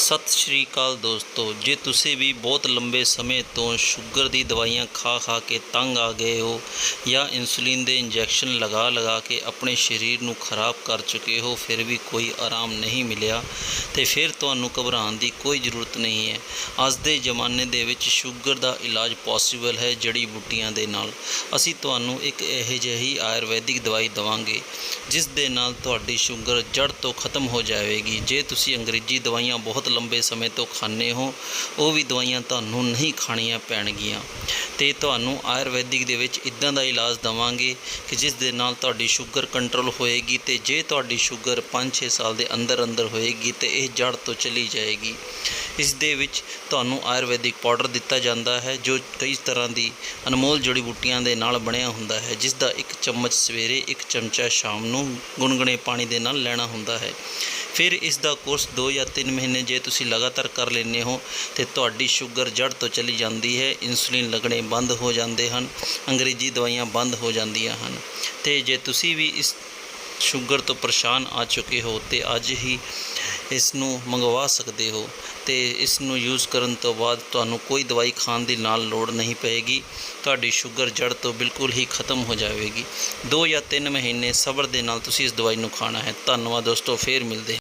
ਸਤਿ ਸ਼੍ਰੀ ਅਕਾਲ ਦੋਸਤੋ, ਜੇ ਤੁਸੀਂ ਵੀ ਬਹੁਤ ਲੰਬੇ ਸਮੇਂ ਤੋਂ ਸ਼ੂਗਰ ਦੀ ਦਵਾਈਆਂ ਖਾ ਖਾ ਕੇ ਤੰਗ ਆ ਗਏ ਹੋ ਜਾਂ ਇਨਸੂਲਿਨ ਦੇ ਇੰਜੈਕਸ਼ਨ ਲਗਾ ਲਗਾ ਕੇ ਆਪਣੇ ਸਰੀਰ ਨੂੰ ਖਰਾਬ ਕਰ ਚੁੱਕੇ ਹੋ, ਫਿਰ ਵੀ ਕੋਈ ਆਰਾਮ ਨਹੀਂ ਮਿਲਿਆ। ਤੇ ਫਿਰ ਤੁਹਾਨੂੰ ਘਬਰਾਉਣ ਦੀ ਕੋਈ ਜ਼ਰੂਰਤ ਨਹੀਂ ਹੈ। ਅੱਜ ਦੇ ਜ਼ਮਾਨੇ ਦੇ ਵਿੱਚ ਸ਼ੂਗਰ ਦਾ ਇਲਾਜ ਪੋਸੀਬਲ ਹੈ ਜੜੀ ਬੂਟੀਆਂ ਦੇ ਨਾਲ। ਅਸੀਂ ਤੁਹਾਨੂੰ ਇੱਕ ਇਹੋ ਜਿਹੀ ਆਯੁਰਵੈਦਿਕ ਦਵਾਈ ਦਵਾਂਗੇ, ਜਿਸ ਦੇ ਨਾਲ ਤੁਹਾਡੀ ਸ਼ੂਗਰ ਜੜ ਤੋਂ ਖਤਮ ਹੋ ਜਾਵੇਗੀ। ਜੇ ਤੁਸੀਂ ਅੰਗਰੇਜ਼ੀ ਦਵਾਈਆਂ ਬਹੁਤ ਲੰਬੇ ਸਮੇਂ ਤੋਂ ਖਾਂਦੇ ਹੋ, ਉਹ ਵੀ ਦਵਾਈਆਂ ਤੁਹਾਨੂੰ ਨਹੀਂ ਖਾਣੀਆਂ ਪੈਣਗੀਆਂ। ਤੇ ਤੁਹਾਨੂੰ ਆਯੁਰਵੈਦਿਕ ਦੇ ਵਿੱਚ ਇਦਾਂ ਦਾ ਇਲਾਜ ਦਵਾਂਗੇ ਕਿ ਜਿਸ ਦੇ ਨਾਲ ਤੁਹਾਡੀ ਸ਼ੂਗਰ ਕੰਟਰੋਲ ਹੋਏਗੀ ਤੇ ਜੇ ਤੁਹਾਡੀ ਸ਼ੂਗਰ 5-6 ਸਾਲ ਦੇ ਅੰਦਰ ਅੰਦਰ ਹੋਏਗੀ ਤੇ ਇਹ ਜੜ ਤੋਂ ਚਲੀ ਜਾਏਗੀ। ਇਸ ਦੇ ਵਿੱਚ ਤੁਹਾਨੂੰ ਆਯੁਰਵੈਦਿਕ ਪਾਊਡਰ ਦਿੱਤਾ ਜਾਂਦਾ ਹੈ, ਜੋ ਕਈ ਤਰ੍ਹਾਂ ਦੀ ਅਨਮੋਲ ਜੜੀ ਬੂਟੀਆਂ ਦੇ ਨਾਲ ਬਣਿਆ ਹੁੰਦਾ ਹੈ, ਜਿਸ ਦਾ ਇੱਕ ਚਮਚ ਸਵੇਰੇ ਇੱਕ ਚਮਚਾ ਸ਼ਾਮ ਨੂੰ ਗੁਨਗੁਨੇ ਪਾਣੀ ਦੇ ਨਾਲ ਲੈਣਾ ਹੁੰਦਾ ਹੈ। ਫਿਰ ਇਸ ਦਾ ਕੋਰਸ 2 ਜਾਂ 3 ਮਹੀਨੇ ਜੇ ਤੁਸੀਂ ਲਗਾਤਾਰ ਕਰ ਲੈਂਦੇ ਹੋ, ਤੇ ਤੁਹਾਡੀ ਸ਼ੂਗਰ ਜੜ ਤੋਂ ਚਲੀ ਜਾਂਦੀ ਹੈ ਇਨਸੂਲਿਨ ਲੱਗਣੇ ਬੰਦ ਹੋ ਜਾਂਦੇ ਹਨ, ਅੰਗਰੇਜ਼ੀ ਦਵਾਈਆਂ ਬੰਦ ਹੋ ਜਾਂਦੀਆਂ ਹਨ। ਤੇ ਜੇ ਤੁਸੀਂ ਵੀ ਇਸ ਸ਼ੂਗਰ ਤੋਂ ਪਰੇਸ਼ਾਨ ਆ ਚੁੱਕੇ ਹੋ, ਤੇ ਅੱਜ ਹੀ ਇਸ ਨੂੰ ਮੰਗਵਾ ਸਕਦੇ ਹੋ। ਤੇ ਇਸ ਨੂੰ ਯੂਜ਼ ਕਰਨ ਤੋਂ ਬਾਅਦ ਤੁਹਾਨੂੰ ਕੋਈ ਦਵਾਈ ਖਾਣ ਦੀ ਨਾਲ ਲੋੜ ਨਹੀਂ ਪਏਗੀ। ਤੁਹਾਡੀ ਸ਼ੂਗਰ ਜੜ ਤੋਂ ਬਿਲਕੁਲ ਹੀ ਖਤਮ ਹੋ ਜਾਵੇਗੀ। 2 ਜਾਂ 3 ਮਹੀਨੇ ਸਬਰ ਦੇ ਨਾਲ ਤੁਸੀਂ ਇਸ ਦਵਾਈ ਨੂੰ ਖਾਣਾ ਹੈ। ਧੰਨਵਾਦ ਦੋਸਤੋ, ਫੇਰ ਮਿਲਦੇ